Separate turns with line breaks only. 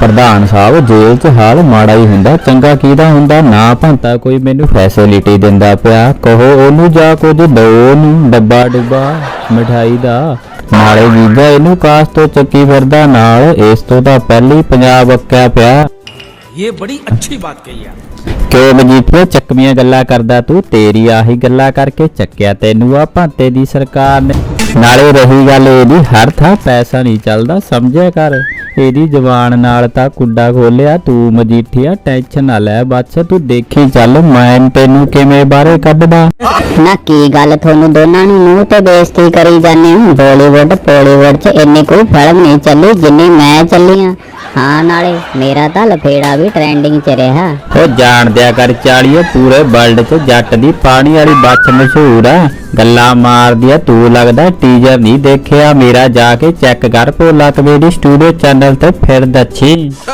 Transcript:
ਪ੍ਰਧਾਨ ਸਾਹਿਬ ਜੇਲ੍ਹ 'ਚ ਹਾਲ ਮਾੜਾ ਹੀ ਹੁੰਦਾ। ਚੰਗਾ ਕੀਦਾ ਹੁੰਦਾ? ਨਾ ਭੰਤਾ ਕੋਈ ਮੈਨੂੰ ਫੈਸਿਲਿਟੀ ਦਿੰਦਾ ਪਿਆ। ਕਹੋ ਉਹਨੂੰ ਜਾ ਕੁਝ ਦੋ ਉਹਨੂੰ ਡੱਬਾ ਡੁੱਬਾ ਮਠਾਈ ਦਾ। ਨਾਲੇ ਜੀਜਾ ਇਹਨੂੰ ਕਾਸ ਤੋਂ ਚੱਕੀ ਫਿਰਦਾ। ਨਾਲ ਇਸ ਤੋਂ ਤਾਂ ਪਹਿਲੀ ਪੰਜਾਬ ਅੱਕਿਆ ਪਿਆ।
ਇਹ ਬੜੀ ਅੱਛੀ ਬਾਤ ਕਹੀ ਆ।
ਕਿਉਂ ਮਜੀਠੀਆ ਚੱਕਵੀਆਂ ਗੱਲਾਂ ਕਰਦਾ ਤੂੰ? ਤੇਰੀ ਆਹੀ ਗੱਲਾਂ ਕਰਕੇ ਚੱਕਿਆ ਤੈਨੂੰ ਆ। ਭਾਂਤੇ ਦੀ ਸਰਕਾਰ ਨੇ ਨਾਲੇ ਰਹੀ ਗੱਲ ਇਹਦੀ ਹਰ ਥਾਂ ਪੈਸਾ ਨਹੀਂ ਚੱਲਦਾ ਸਮਝਿਆ ਕਰ। ਇਹਦੀ ਜ਼ਬਾਨ ਨਾਲ ਤਾਂ ਕੁੱਡਾ ਖੋਲਿਆ ਤੂੰ ਮਜੀਠੀਆ ਟੈਨਸ਼ਨ ਨਾ ਲੈ ਬੱਸ ਤੂੰ ਦੇਖੀ ਚੱਲ ਮੈਂ ਤੈਨੂੰ ਕਿਵੇਂ ਬਾਹਰੇ ਕੱਢਦਾ?
ਨਾ ਕੀ ਗੱਲ ਤੁਹਾਨੂੰ ਦੋਨਾਂ ਨੂੰ ਮੂੰਹ ਤੇ ਬੇਇੱਜ਼ਤੀ ਕਰੀ ਜਾਂਦੇ ਹੋ? ਬਾਲੀਵੁੱਡ ਪੋਲੀਵੁੱਡ 'ਚ ਇੰਨੀ ਕੋਈ ਫਿਲਮ ਨਹੀਂ ਚੱਲੀ ਜਿੰਨੀ ਮੈਂ ਚੱਲੀ ਆ। ਹਾਂ ਨਾਲੇ ਮੇਰਾ ਤਾਂ ਲਫੇੜਾ ਵੀ ਟ੍ਰੈਂਡਿੰਗ 'ਚ ਰਿਹਾ।
ਉਹ ਜਾਣ ਦਿਆ ਕਰ ਚਾਲੀਏ ਪੂਰੇ ਵਰਲਡ 'ਚ ਜੱਟ ਦੀ ਪਾਣੀ ਵਾਲੀ ਬੱਚ ਮਸ਼ਹੂਰ ਆ। ਗੱਲਾਂ ਮਾਰਦੀ ਆ, ਤੂੰ ਲੱਗਦਾ ਟੀਜ਼ਰ ਨਹੀਂ ਦੇਖਿਆ। ਮੇਰਾ ਜਾ ਕੇ ਚੈੱਕ ਕਰ ਭੋਲਾ ਕਮੇਡੀ ਸਟੂਡੀਓ ਚੈਨਲ ਤੇ ਫਿਰ ਦੱਸੀ।